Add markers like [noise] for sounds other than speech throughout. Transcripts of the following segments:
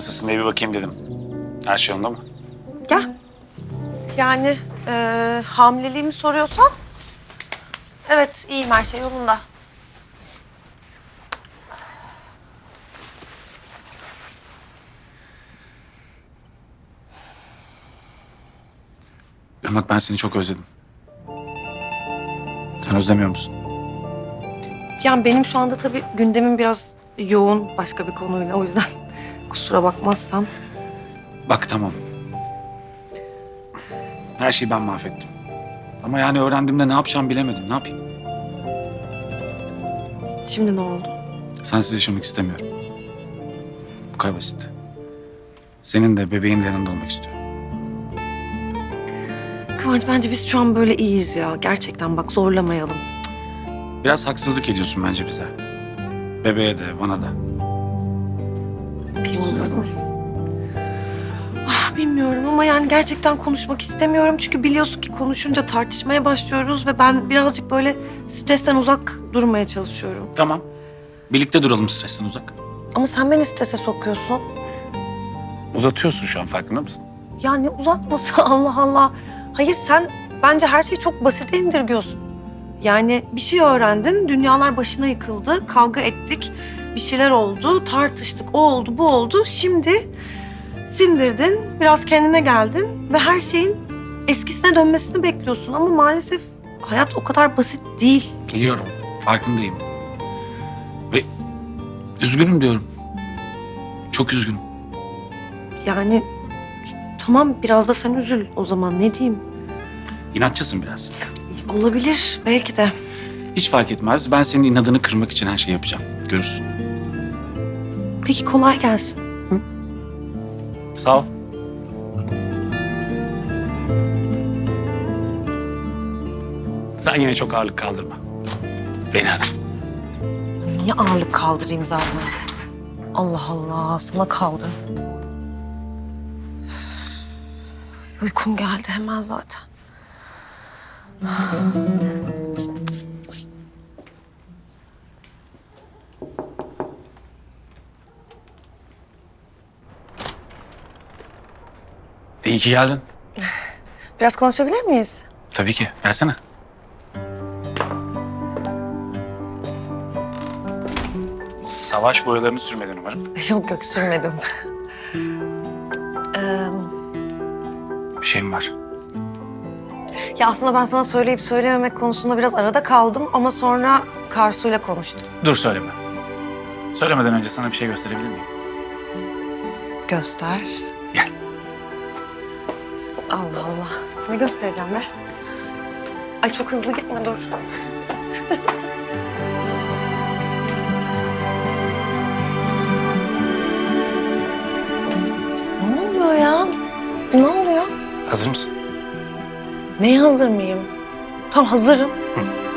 Nasılsın diye bir bakayım dedim. Her şey yolunda mı? Gel. Yani e, hamileliğimi soruyorsan... Evet, iyiyim her şey yolunda. Irmak ben seni çok özledim. Sen özlemiyor musun? Yani benim şu anda tabii gündemim biraz yoğun başka bir konuyla. O yüzden kusura bakmazsan. Bak tamam. Her şeyi ben mahvettim. Ama yani öğrendiğimde ne yapacağımı bilemedim. Ne yapayım? Şimdi ne oldu? Sensiz yaşamak istemiyorum. Bu kadar basit. Senin de bebeğin de yanında olmak istiyorum. Kıvanç bence biz şu an böyle iyiyiz ya. Gerçekten bak zorlamayalım. Biraz haksızlık ediyorsun bence bize. Bebeğe de, bana da. Ah, bilmiyorum ama yani gerçekten konuşmak istemiyorum. Çünkü biliyorsun ki konuşunca tartışmaya başlıyoruz ve ben birazcık böyle stresten uzak durmaya çalışıyorum. Tamam. Birlikte duralım stresten uzak. Ama sen beni strese sokuyorsun. Uzatıyorsun şu an farkında mısın? Ya ne uzatması [laughs] Allah Allah. Hayır sen bence her şeyi çok basite indirgiyorsun. Yani bir şey öğrendin, dünyalar başına yıkıldı, kavga ettik, bir şeyler oldu, tartıştık, o oldu, bu oldu. Şimdi sindirdin, biraz kendine geldin ve her şeyin eskisine dönmesini bekliyorsun. Ama maalesef hayat o kadar basit değil. Biliyorum. Farkındayım. Ve üzgünüm diyorum. Çok üzgünüm. Yani tamam biraz da sen üzül o zaman ne diyeyim. İnatçısın biraz. Olabilir belki de. Hiç fark etmez. Ben senin inadını kırmak için her şeyi yapacağım. Görürsün. Peki kolay gelsin. Sağ ol. Sen yine çok ağırlık kaldırma. Beni ara. Niye ağırlık kaldırayım zaten? Allah Allah, sana kaldım. Uykum geldi hemen zaten. İyi ki geldin. Biraz konuşabilir miyiz? Tabii ki. Versene. Savaş boyalarını sürmedin umarım. [laughs] Yok yok sürmedim. Ee, Bir şey mi var? ya aslında ben sana söyleyip söylememek konusunda biraz arada kaldım ama sonra Karsu'yla konuştum. Dur söyleme. Söylemeden önce sana bir şey gösterebilir miyim? Göster. Gel. Allah Allah. Ne göstereceğim be? Ay çok hızlı gitme dur. [laughs] ne oluyor ya? Ne oluyor? Hazır mısın? Neye hazır mıyım? Tam hazırım. İnanmıyorum.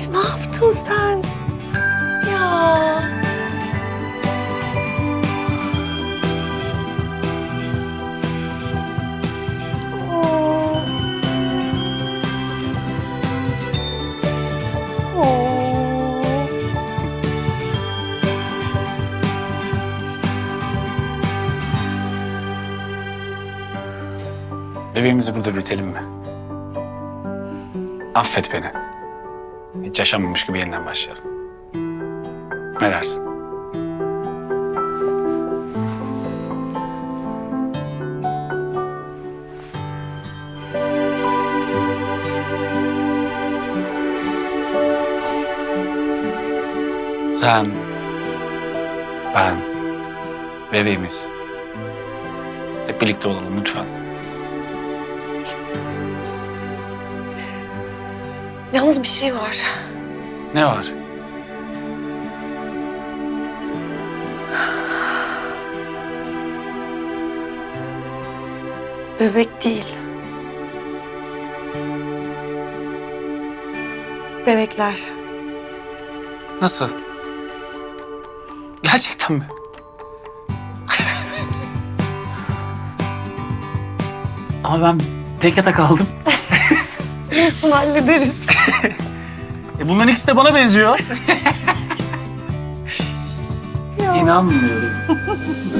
Kıvanç ne yaptın sen? Ya. Oo. Oo. Bebeğimizi burada büyütelim mi? Affet beni. Hiç yaşanmamış gibi yeniden başlayalım. Ne dersin? Sen, ben, bebeğimiz. Hep birlikte olalım lütfen. Yalnız bir şey var. Ne var? Bebek değil. Bebekler. Nasıl? Gerçekten mi? Ama ben tek yatak aldım. Nasıl hallederiz? E bunların ikisi de bana benziyor. [laughs] İnanmıyorum. [laughs]